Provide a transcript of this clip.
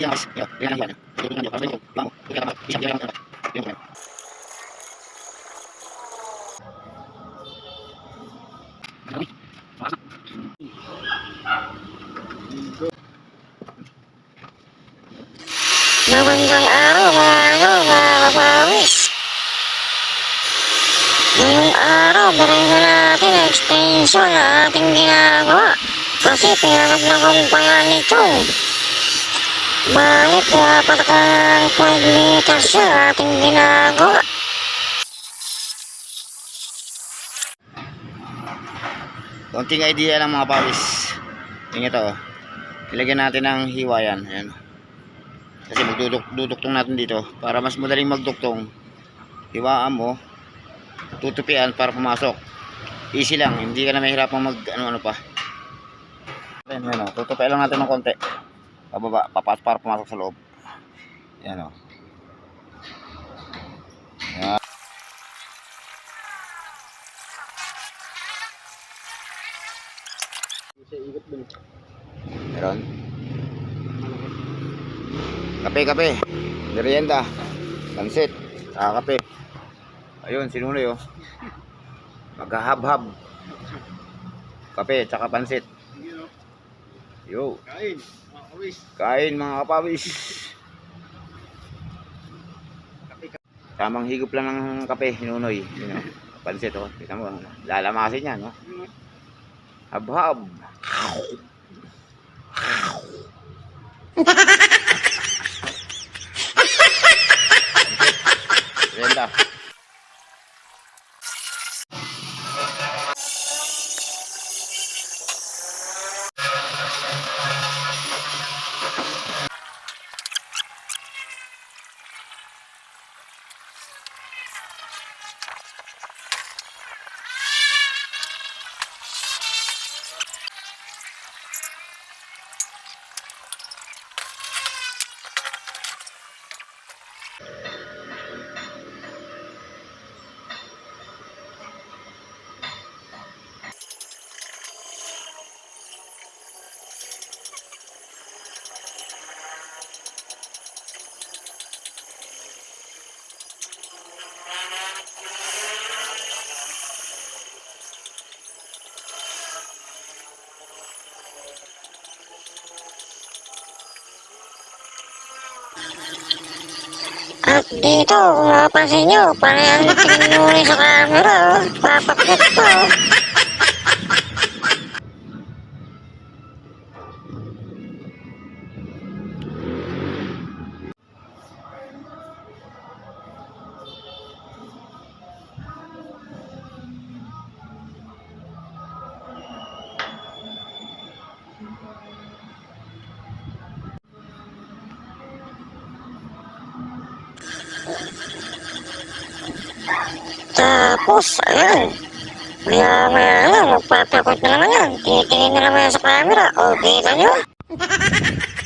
Hindi lang mas. Yo, yan lang yan. Tulog lang yo. Para sa iyo. Vamos. Ikaw ka. Isang yan lang. Yung yan. Uy, pasok. Magandang araw mga kapawis. Ngayong araw, ang extension na ating ginagawa. Kasi pinanap na kumpanya nito. Bakit dapat kang 5 meters yung ating ginagawa? Konting idea lang mga pawis. Tingnan ito. oh. Ilagyan natin ng hiwa yan. Ayan. Kasi magduduktong natin dito. Para mas madaling magduktong. Hiwaan mo. Tutupian para pumasok. Easy lang. Hindi ka na mahirapan mag ano-ano pa. Ayan, ayan o. Tutupian lang natin ng konti. Pababa. Papas para pumasok sa loob. Ayan o. Ayan. Meron. Kape, kape. Merienda. Pansit. Saka kape. Ayun, sinuloy oh. Maghahab-hab. Kape, tsaka pansit. Yo. Kain, mga kawis. Kain mga kapawis. Tamang higop lang ng kape, hinunoy. Yun, oh. Pansit oh. Kita mo, lalamasin yan, no? Hab-hab. Renda. At dito, kung mapapansin nyo, parang tinuli sa camera, oh. Papakit ko. Tapos, ayun. Maya maya na, magpapakot na naman yan. Titingin na naman yan sa camera. O, kita nyo.